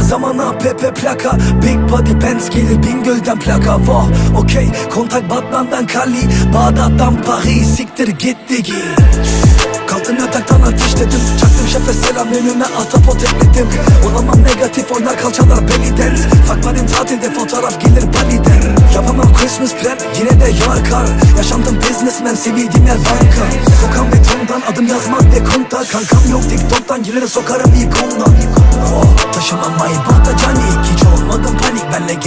zamana Pepe plaka. Big body Benz gelir Bingöl'den plaka. Vah okey kontak Batman'dan Kali. Bağdat'tan Paris siktir gitti git Kalktım yataktan ateşledim Çaktım şefe selam önüme atapot ekledim. Olamam negatif oynar kalçalar Fuck benim tatilde fotoğraf gelir Bali'den Yapamam Christmas plan yine de yağar kar Yaşandım businessman sevildiğim yer banka. Sokam betondan adım yazmak ve konta Kankam yok TikTok'tan yerlere sokarım ilk ondan oh,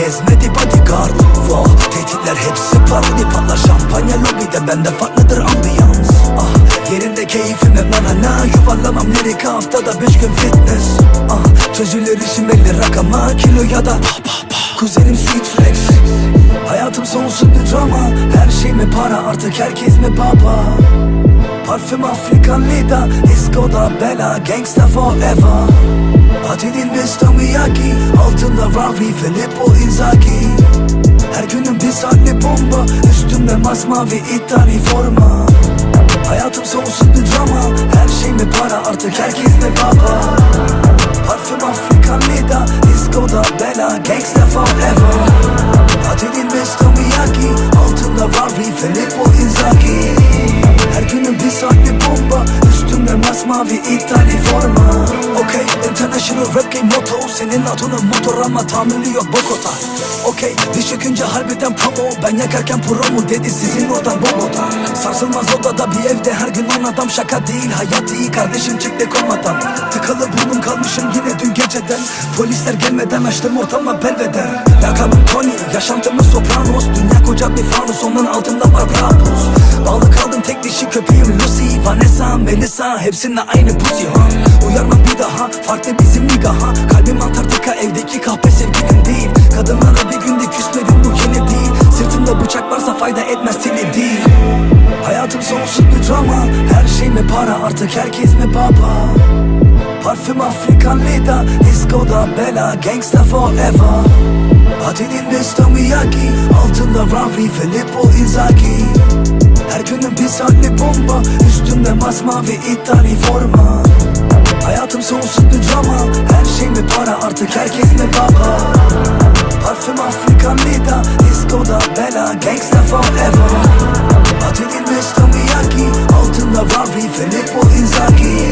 gezmedi bodyguard oh, Tehditler hepsi parodi patlar şampanya lobide. Bende farklıdır ambiyans. Ah, Yerinde keyfim hep na na na Yuvarlamam lirik haftada beş gün fitness. Ah, Çözülür işim belli rakama Kilo ya da pa pa pa. Kuzenim sweet flex. Hayatım sonsuz bir drama. Her şey mi para? Artık herkes mi baba? Parfüm Afrikan Lida Disco'da bela Gangsta forever Atidil Mr. Miyagi Altında Ravi Filippo Inzaghi Her günüm bir saatli bomba Üstümde masmavi İtali forma Hayatım sonsuz bir drama Her şey mi para artık herkes mi baba Parfüm Afrikan Lida Disco'da bela Gangsta forever Atidil Mr. Miyagi Altında İtali forma. Okey international rap game motto. Senin adının motor ama tahammülü yok Bogota. Okey diş çökünce harbiden promo. Ben yakarken pro mu dedi sizin oradan Bogota. Sarsılmaz odada bir evde her gün on adam. Şaka değil hayat iyi. Kardeşim çıktı komadan. Tıkalı burnum kalmışım yine geceden Polisler gelmeden açtım ortama belveder. Lakabım Tony yaşantımız sopranos. Dünya koca bir fanus onun altında var Brabus Bağlı kaldım tek dişi köpeğim Lucy Vanessa, Melissa. Hepsinde aynı pussy ha. Uyarmam bir daha farklı bizim niga ha Kalbim Antarktika evdeki kahpe sevgilim değil. Kadınlara bir günde küsmedim bu yeni değil. Sırtımda bıçak varsa fayda etmez teli değil. Hayatım sonsuz bir drama. Her şey mi para? Artık herkes mi baba Parfüm Afrikan Lida Disco'da bela Gangsta forever Atidil Mr. Miyagi Altında Ravi Filippo Inzaghi Her günüm bir saatli bomba Üstümde masmavi İtali forma Hayatım sonsuz bir drama Her şey mi para artık herkes mi baba Parfüm Afrikan Lida Disco'da bela Gangsta forever Atidil Mr. Miyagi Altında Ravi Filippo Inzaghi